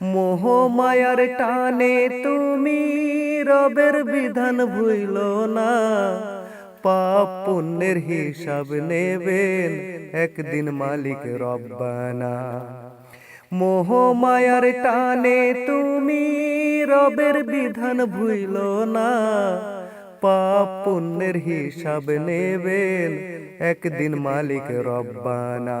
মোহ মায়ার টানে তুমি রবের বিধান ভুইল না। পাপ পুণ্যের হিসাব নেবেন একদিন মালিক রব্বানা। মোহ মায়ার টানে তুমি রবের বিধান ভুইল না। পাপ পুণ্যের হিসাব নেবেন একদিন মালিক রব্বানা।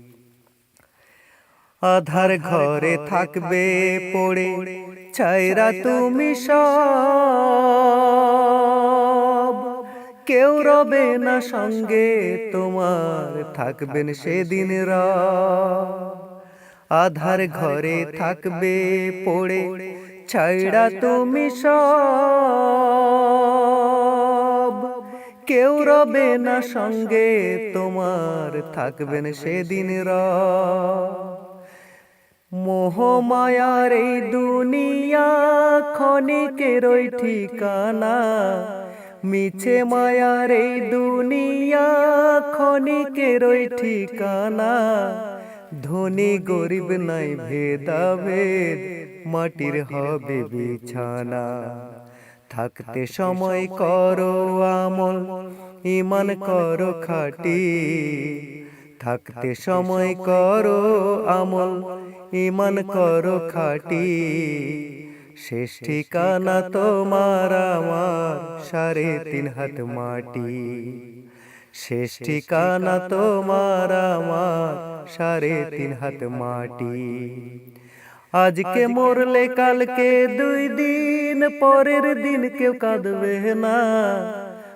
আধার ঘরে থাকবে পড়ে। ছাইরা তুমি সব। কেউ রবে না সঙ্গে তোমার। থাকবেন সেদিন র। আধার ঘরে থাকবে পড়ে। ছাইরা তুমি সব। কেউ রবে না সঙ্গে তোমার। থাকবেন সেদিন র। মোহ মায়ার এই দুনিয়া ক্ষণিকের ওই ঠিকানা। মিছে মায়ার এই দুনিয়া ক্ষণিকের ওই ঠিকানা। ধনী গরিব নাই ভেদাভেদ, মাটির হবে বিছানা। থাকতে সময় করো আমল, ইমান করো খাটি। থাকতে সময় করো আমল ইমান করো খাটি। শেষ ঠিকানা তোমার আমার সাড়ে তিন হাত মাটি। শেষ ঠিকানা তোমার আমার সাড়ে তিন হাত মাটি। আজকে মরলে কালকে দুই দিন পরের দিন কেউ কাঁদবে না।